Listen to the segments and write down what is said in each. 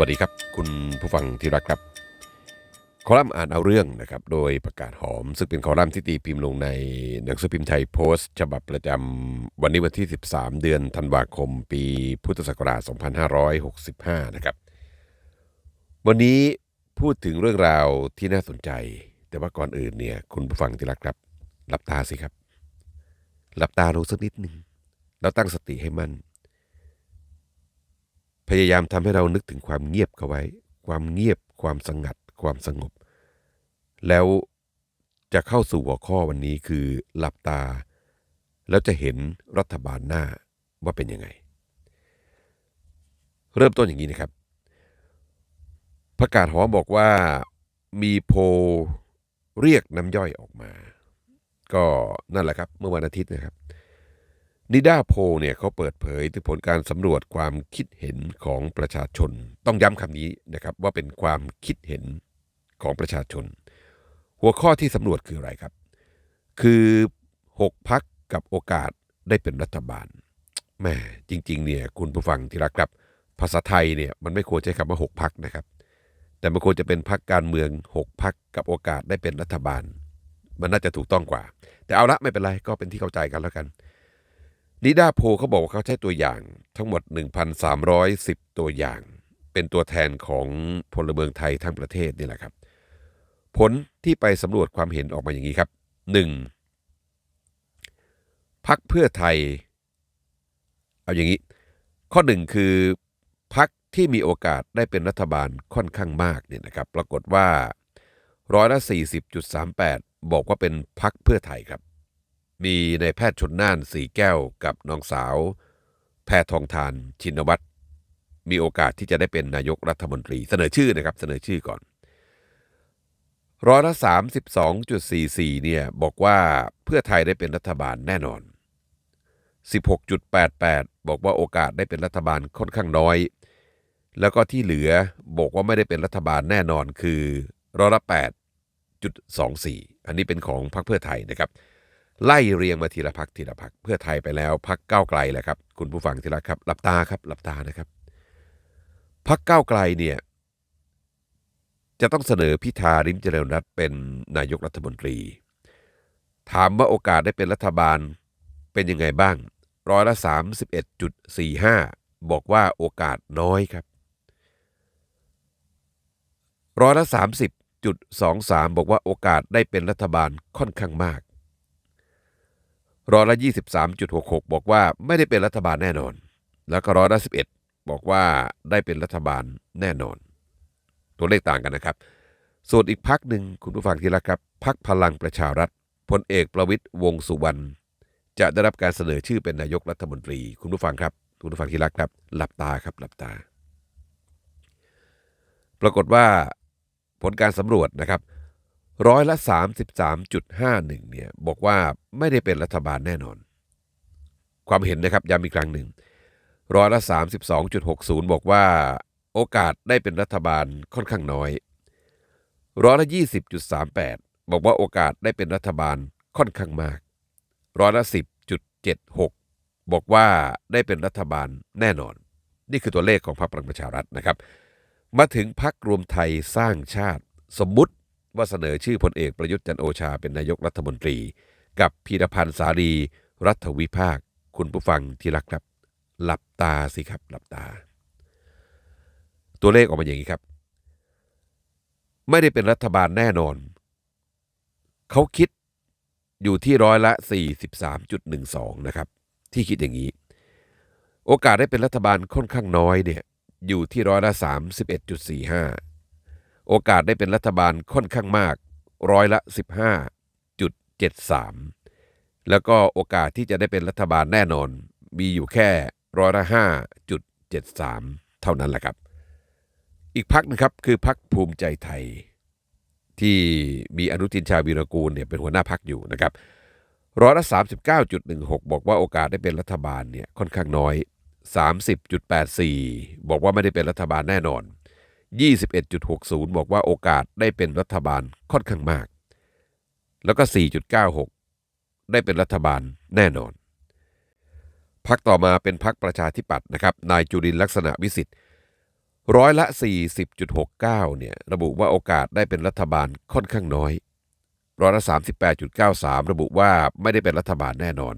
วัสดีครับคุณผู้ฟังที่รักครับคอลัมน์อ่านเอาเรื่องนะครับโดยประกาศหอม ซึ่งเป็นคอลัมน์ที่ตีพิมพ์ลงในหนังสือพิมพ์ไทยโพสต์ ฉบับประจำวันนี้วันที่ 13 เดือนธันวาคม ปีพุทธศักราช 2565 นะครับ วันนี้พูดถึงเรื่องราวที่น่าสนใจ แต่ว่าก่อนอื่นเนี่ยคุณผู้ฟังที่รักครับหลับตาสิครับหลับตาลงสักนิดหนึ่งแล้วตั้งสติให้มั่น พยายามทำให้เรานึกถึงความเงียบเข้าไว้ ความเงียบ ความสงัด ความสงบ แล้วจะเข้าสู่หัวข้อวันนี้คือหลับตา แล้วจะเห็นรัฐบาลหน้าว่าเป็นยังไง เริ่มต้นอย่างนี้นะครับประกาศหอบอกว่ามีโพเรียกน้ำย่อยออกมา ก็นั่นแหละครับ เมื่อวันอาทิตย์นะครับ นิด้าโพเนี่ยเขาเปิดเผยถึงผลการสำรวจความคิดเห็นของประชาชน ต้องย้ำคำนี้นะครับว่าเป็นความคิดเห็นของประชาชน หัวข้อที่สำรวจคืออะไรครับ คือ 6 พักกับโอกาสได้เป็นรัฐบาลแหม่จริง ๆ เนี่ยคุณผู้ฟังที่รักครับ ภาษาไทยเนี่ยมันไม่ควรใช้คำว่า 6 พักนะครับ แต่มันควรจะเป็นพักการเมือง 6 พักกับโอกาสได้เป็นรัฐบาล มันน่าจะถูกต้องกว่า แต่เอาละไม่เป็นไรก็เป็นที่เข้าใจกันแล้วกัน นิดาโพเขาบอกว่าเขาใช้ตัวอย่างทั้งหมด 1,310 ตัวอย่าง เป็นตัวแทนของพลเมืองไทยทั้งประเทศนี่แหละครับ ผลที่ไปสำรวจความเห็นออกมาอย่างนี้ครับ 1. พักเพื่อไทย เอาอย่างนี้ ข้อหนึ่งคือพักที่มีโอกาสได้เป็นรัฐบาลค่อนข้างมากเนี่ยนะครับ ปรากฏว่าร้อยละ40.38 บอกว่าเป็นพักเพื่อไทยครับ มีในายแพทย์ชนน่านสีแก้วกับน้องสาว แพทองทานชินวัตรมีโอกาสที่จะได้เป็นนายกรัฐมนตรีเสนอชื่อนะครับเสนอชื่อก่อนร้อยละ32.44เนี่ยบอกว่าเพื่อไทยได้เป็นรัฐบาลแน่นอน 16.88 บอกว่าโอกาสได้เป็นรัฐบาลค่อนข้างน้อย แล้วก็ที่เหลือบอกว่าไม่ได้เป็นรัฐบาลแน่นอนคือร้อยละ8.24 อันนี้เป็นของพรรคเพื่อไทยนะครับ ไล่เรียงมาทีละพักทีละพักเพื่อไทยไปแล้วพักก้าวไกลแหละครับ คุณผู้ฟังที่รักครับหลับตาครับหลับตานะครับพักก้าวไกลเนี่ยจะต้องเสนอพิธาริมเจริญรัตเป็นนายกรัฐมนตรี ถามว่าโอกาสได้เป็นรัฐบาลเป็นยังไงบ้างร้อยละสามสิบเอ็ดจุดสี่ห้าบอกว่าโอกาสน้อยครับร้อยละสามสิบจุดสองสามบอกว่าโอกาสได้เป็นรัฐบาลค่อนข้างมาก ร้อยละ 23.66 บอกว่าไม่ได้เป็นรัฐบาลแน่นอน แล้วก็ร้อยละ 11 บอกว่าได้เป็นรัฐบาลแน่นอน ตัวเลขต่างกันนะครับ ส่วนอีกพักหนึ่งคุณผู้ฟังที่รักครับพักพลังประชารัฐพลเอกประวิตยวงสุวรรณจะได้รับการเสนอชื่อเป็นนายกรัฐมนตรี คุณผู้ฟังครับ คุณผู้ฟังที่รักครับ หลับตาครับหลับตา ปรากฏว่าผลการสำรวจนะครับ ร้อยละ 33.51 เนี่ยบอกว่าไม่ได้เป็นรัฐบาลแน่นอน ความเห็นนะครับย้ำอีกครั้งหนึ่งร้อยละ 32.60 บอกว่าโอกาสได้เป็นรัฐบาลค่อนข้างน้อยร้อยละ 20.38 บอกว่าโอกาสได้เป็นรัฐบาลค่อนข้างมากร้อยละ 10.76 บอกว่าได้เป็นรัฐบาลแน่นอน นี่คือตัวเลขของพรรคพลังประชารัฐนะครับ มาถึงพักรวมไทยสร้างชาติ สมมุติ ว่าเสนอชื่อพลเอกประยุทธ์จันโอชาเป็นนายกรัฐมนตรี กับพีรพันธ์สารี รัฐวิภาค คุณผู้ฟังที่รักครับ หลับตาสิครับ หลับตา ตัวเลขออกมาอย่างนี้ครับ ไม่ได้เป็นรัฐบาลแน่นอน เขาคิดอยู่ที่ร้อยละ 43.12 นะครับ ที่คิดอย่างนี้ โอกาสได้เป็นรัฐบาลค่อนข้างน้อยเนี่ยอยู่ที่ร้อยละ 31.45 โอกาสได้เป็นรัฐบาลค่อนข้างมากร้อยละ 15.73 แล้วก็โอกาสที่จะได้เป็นรัฐบาลแน่นอน มีอยู่แค่ร้อยละ 5.73 เท่านั้นแหละครับ อีกพักนะครับคือพักภูมิใจไทย ที่มีอนุทินชาวีรกูลเนี่ยเป็นหัวหน้าพักอยู่นะครับร้อยละ 39.16 บอกว่าโอกาสได้เป็นรัฐบาลเนี่ยค่อนข้างน้อย 30.84 บอกว่าไม่ได้เป็นรัฐบาลแน่นอน 21.60 บอกว่าโอกาสได้เป็นรัฐบาลค่อนข้างมาก แล้วก็ 4.96 ได้เป็นรัฐบาลแน่นอน พักต่อมาเป็นพักประชาธิปัตย์นะครับ นายจุรินลักษณะวิสิทธิ์ร้อยละ 40.69 เนี่ยระบุว่าโอกาสได้เป็นรัฐบาลค่อนข้างน้อยร้อยละ 38.93 ระบุว่าไม่ได้เป็นรัฐบาลแน่นอน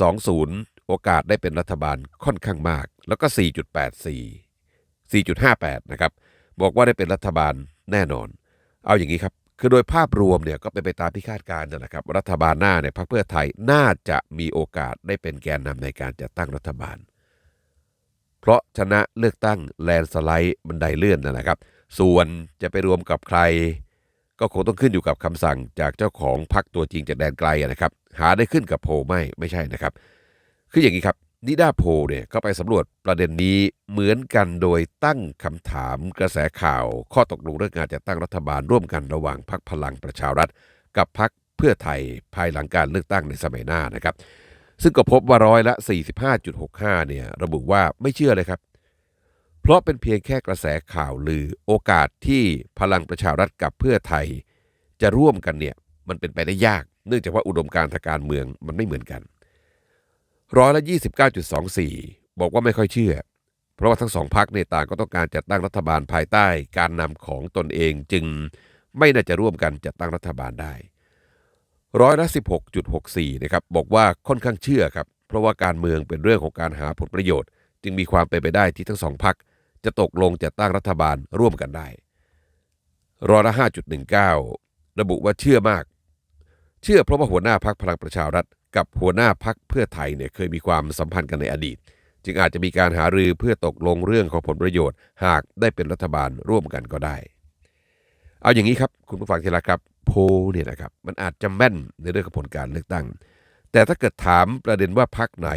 13.20 โอกาสได้เป็นรัฐบาลค่อนข้างมาก แล้วก็ 4.84 4.58 นะครับ บอกว่าได้เป็นรัฐบาลแน่นอน เอาอย่างนี้ครับ คือโดยภาพรวมเนี่ยก็เป็นไปตามที่คาดการณ์นั่นแหละครับ รัฐบาลหน้าเนี่ยพรรคเพื่อไทยน่าจะมีโอกาสได้เป็นแกนนำในการจัดตั้งรัฐบาล เพราะชนะเลือกตั้งแลนสไลด์บันไดเลื่อนนั่นแหละครับ ส่วนจะไปรวมกับใคร ก็คงต้องขึ้นอยู่กับคำสั่งจากเจ้าของพรรคตัวจริงจากแดนไกลนะครับ หาได้ขึ้นกับโพไม่ไม่ใช่นะครับ คืออย่างนี้ครับ นิดาโพเนี่ยก็ไปสำรวจประเด็นนี้เหมือนกันโดยตั้งคำถามกระแสข่าว ข้อตกลงเรื่องการจัดตั้งรัฐบาลร่วมกันระหว่างพรรคพลังประชารัฐ กับพรรคเพื่อไทยภายหลังการเลือกตั้งในสมัยหน้านะครับ ซึ่งก็พบว่าร้อยละ 45.65 เนี่ยระบุว่าไม่เชื่อเลยครับ เพราะเป็นเพียงแค่กระแสข่าวลือโอกาสที่พลังประชารัฐกับเพื่อไทย จะร่วมกันเนี่ยมันเป็นไปได้ยาก เนื่องจากว่าอุดมการทางการเมืองมันไม่เหมือนกัน ร้อยละ 29.24 บอกว่าไม่ค่อยเชื่อ เพราะว่าทั้งสองพักในต่างก็ต้องการจัดตั้งรัฐบาลภายใต้การนำของตนเองจึงไม่น่าจะร่วมกันจัดตั้งรัฐบาลได้ร้อยละ 16.64 นะครับบอกว่าค่อนข้างเชื่อครับ เพราะว่าการเมืองเป็นเรื่องของการหาผลประโยชน์ จึงมีความเป็นไปได้ที่ทั้งสองพักจะตกลงจัดตั้งรัฐบาลร่วมกันได้ร้อยละ 5.19 ระบุว่าเชื่อมาก เชื่อเพราะว่าหัวหน้าพักพลังประชารัฐ กับหัวหน้าพักเพื่อไทยเนี่ยเคยมีความสัมพันธ์กันในอดีต จึงอาจจะมีการหารือเพื่อตกลงเรื่องของผลประโยชน์ หากได้เป็นรัฐบาลร่วมกันก็ได้ เอาอย่างนี้ครับ คุณผู้ฟังที่รักครับโพเนี่ยนะครับมันอาจจะแม่นในเรื่องของผลการเลือกตั้ง แต่ถ้าเกิดถามประเด็นว่าพักไหน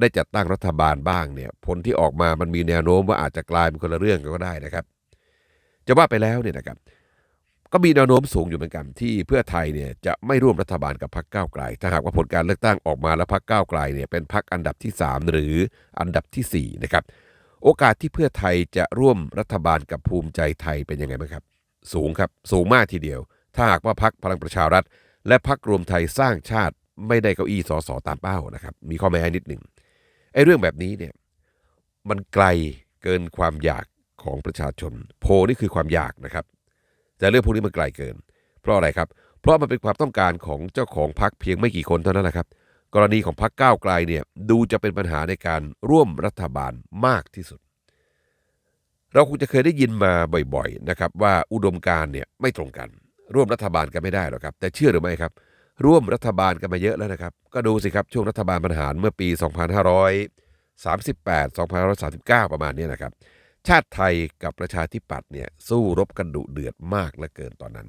ได้จัดตั้งรัฐบาลบ้างเนี่ยผลที่ออกมามันมีแนวโน้มว่าอาจจะกลายเป็นคนละเรื่องก็ได้นะครับ จะว่าไปแล้วเนี่ยนะครับ ก็มีแนวโน้มสูงอยู่เหมือนกันที่เพื่อไทยเนี่ยจะไม่ร่วมรัฐบาลกับพรรคก้าวไกล ถ้าหากว่าผลการเลือกตั้งออกมาแล้วพรรคก้าวไกลเนี่ยเป็นพรรคอันดับที่ 3 หรืออันดับที่4นะครับโอกาสที่เพื่อไทยจะร่วมรัฐบาลกับภูมิใจไทยเป็นยังไงบ้างครับ สูงครับสูงมากทีเดียว ถ้าหากว่าพรรคพลังประชารัฐ และพรรครวมไทยสร้างชาติไม่ได้เก้าอี้สสตามเป้านะครับมีข้อแม้นิดหนึ่งไอ้เรื่องแบบนี้เนี่ยมันไกลเกินความอยากของประชาชน โพนี่คือความอยากนะครับ แต่เรื่องพวกนี้มันไกลเกิน เพราะอะไรครับ เพราะมันเป็นความต้องการของเจ้าของพรรคเพียงไม่กี่คนเท่านั้นแหละครับ กรณีของพรรคก้าวไกลเนี่ยดูจะเป็นปัญหาในการร่วมรัฐบาลมากที่สุด เราคงจะเคยได้ยินมาบ่อยๆนะครับว่าอุดมการเนี่ยไม่ตรงกัน ร่วมรัฐบาลกันไม่ได้หรอกครับ แต่เชื่อหรือไม่ครับ ร่วมรัฐบาลกันมาเยอะแล้วนะครับ ก็ดูสิครับช่วงรัฐบาลบรรหารเมื่อปี 2538 2539 ประมาณนี้นะครับ ชาติไทยกับประชาธิปัตย์เนี่ยสู้รบกันดุเดือดมากเหลือเกินตอนนั้น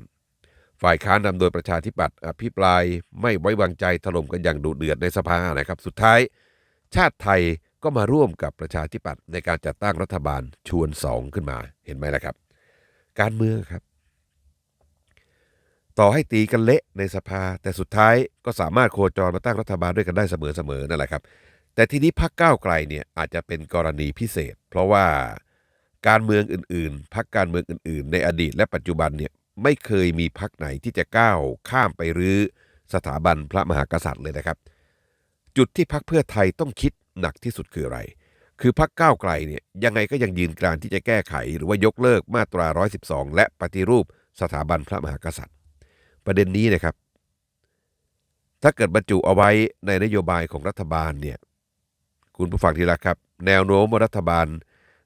ฝ่ายค้านนำโดยประชาธิปัตย์อภิปรายไม่ไว้วางใจถล่มกันอย่างดุเดือดในสภานะครับ สุดท้าย ชาติไทยก็มาร่วมกับประชาธิปัตย์ในการจัดตั้งรัฐบาลชวนสองขึ้นมาเห็นไหมล่ะครับ การเมืองครับ ต่อให้ตีกันเละในสภา แต่สุดท้ายก็สามารถโคจรมาตั้งรัฐบาลด้วยกันได้เสมอๆนั่นแหละครับ แต่ทีนี้พรรคก้าวไกลเนี่ยอาจจะเป็นกรณีพิเศษ เพราะว่า การเมืองอื่นๆพรรคการเมืองอื่นๆ ในอดีตและปัจจุบันเนี่ยไม่เคยมีพรรคไหนที่จะก้าวข้ามไปรื้อสถาบันพระมหากษัตริย์เลยนะครับ จุดที่พรรคเพื่อไทยต้องคิดหนักที่สุดคืออะไร คือพรรคก้าวไกลเนี่ยยังไงก็ยังยืนกรานที่จะแก้ไข หรือว่ายกเลิกมาตรา 112 และปฏิรูปสถาบันพระมหากษัตริย์ ประเด็นนี้นะครับ ถ้าเกิดบรรจุเอาไว้ในนโยบายของรัฐบาลเนี่ยคุณผู้ฟังที่รักครับ แนวโน้มรัฐบาล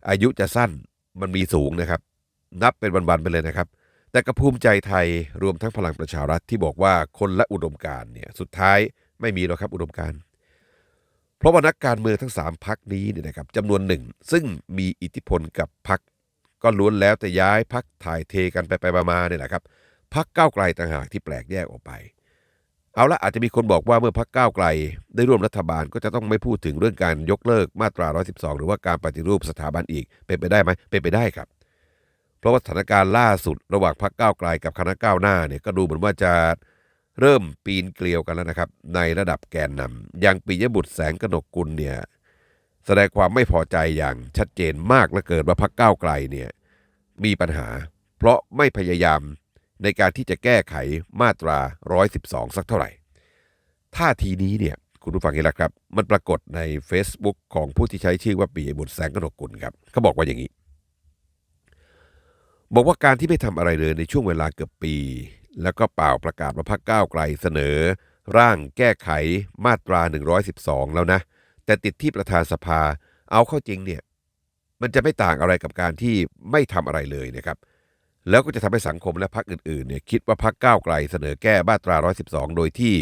อายุจะสั้นมันมีสูงนะครับ นับเป็นวันๆไปเลยนะครับ แต่กระภูมิใจไทยรวมทั้งพลังประชารัฐที่บอกว่าคนละอุดมการเนี่ยสุดท้ายไม่มีหรอกครับอุดมการเพราะว่านักการเมืองทั้งสามพักนี้เนี่ยนะครับจำนวนหนึ่ง ซึ่งมีอิทธิพลกับพักก็ล้วนแล้วแต่ย้ายพักถ่ายเทกันไปไปมาๆเนี่ยแหละครับพักก้าวไกลต่างหากที่แปลกแยกออกไป เอาละอาจจะมีคนบอกว่าเมื่อพักก้าวไกล ได้ร่วมรัฐบาลก็จะต้องไม่พูดถึงเรื่องการยกเลิกมาตรา 112 หรือว่าการปฏิรูปสถาบันอีก เป็นไปได้ไหมเป็นไปได้ครับ เพราะว่าสถานการณ์ล่าสุดระหว่างพักก้าวไกลกับคณะก้าวหน้าเนี่ยก็ดูเหมือนว่าจะเริ่มปีนเกลียวกันแล้วนะครับ ในระดับแกนนำอย่างปิยบุตรแสงกนกกุลเนี่ยแสดงความไม่พอใจอย่างชัดเจนมากเหลือเกินว่าพักก้าวไกลเนี่ยมีปัญหา เพราะไม่พยายาม ในการที่จะแก้ไขมาตรา 112 สักเท่าไหร่ ท่าทีนี้เนี่ยคุณผู้ฟังเห็นแล้วครับ มันปรากฏใน Facebook ของผู้ที่ใช้ชื่อว่าปีบุตรแสงกนกกุลครับเขาบอกว่าอย่างนี้ บอกว่าการที่ไม่ทำอะไรเลยในช่วงเวลาเกือบปี แล้วก็เปล่าประกาศว่าพักก้าวไกลเสนอ ร่างแก้ไขมาตรา 112 แล้วนะ แต่ติดที่ประธานสภาเอาเข้าจริงเนี่ยมันจะไม่ต่างอะไรกับการที่ไม่ทำอะไรเลยนะครับ แล้วก็จะทำให้สังคมและพรรคอื่นๆเนี่ยคิดว่าพรรคก้าวไกลเสนอแก้มาตรา 112 โดยที่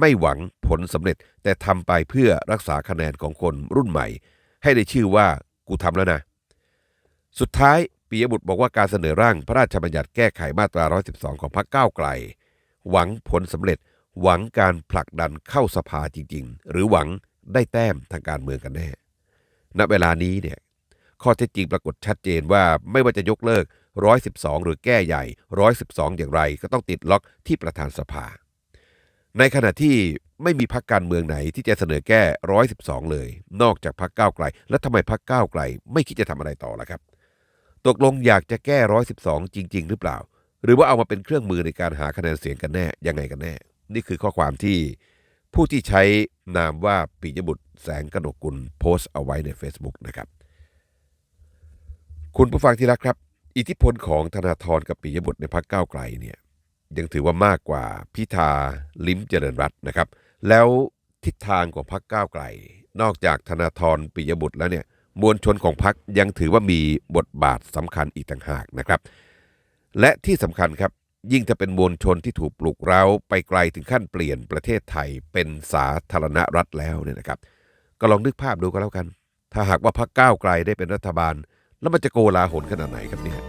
ไม่หวังผลสำเร็จ แต่ทำไปเพื่อรักษาคะแนนของคนรุ่นใหม่ ให้ได้ชื่อว่ากูทำแล้วนะ สุดท้ายปิยบุตรบอกว่าการเสนอร่างพระราชบัญญัติแก้ไขมาตรา 112 ของพรรคก้าวไกล หวังผลสำเร็จ หวังการผลักดันเข้าสภาจริง ๆ หรือหวังได้แต้มทางการเมืองกันแน่ ณ เวลานี้เนี่ยข้อเท็จจริงปรากฏชัดเจนว่าไม่ว่าจะยกเลิก 112 หรือแก้ใหญ่ 112 อย่างไรก็ต้องติดล็อกที่ประธานสภา ในขณะที่ไม่มีพรรคการเมืองไหนที่จะเสนอแก้ 112 เลย นอกจากพรรคก้าวไกล แล้วทำไมพรรคก้าวไกล ไม่คิดจะทำอะไรต่อล่ะครับ ตกลงอยากจะแก้ 112 จริง ๆ หรือเปล่า หรือว่าเอามาเป็นเครื่องมือในการหาคะแนนเสียงกันแน่ยังไงกันแน่ นี่คือข้อความที่ผู้ที่ใช้นามว่าปิยบุตรแสงกนกุลโพสต์เอาไว้ใน Facebook นะครับ คุณผู้ฟังที่รักครับ อิทธิพลของธนาธรกับปิยบุตรในพรรคก้าวไกลเนี่ยยังถือว่ามากกว่าพิธาลิ้มเจริญรัตน์นะครับ แล้วทิศทางของพรรคก้าวไกล นอกจากธนาธรปิยบุตรแล้วเนี่ยมวลชนของพรรคยังถือว่ามีบทบาทสำคัญอีกต่างหากนะครับ และที่สำคัญครับยิ่งถ้าเป็นมวลชนที่ถูกปลุกเร้าไปไกลถึงขั้นเปลี่ยนประเทศไทยเป็นสาธารณรัฐแล้วเนี่ยนะครับ ก็ลองนึกภาพดูก็แล้วกัน ถ้าหากว่าพรรคก้าวไกลได้เป็นรัฐบาล แล้วมันจะโกลาหลขนาดไหนครับเนี่ย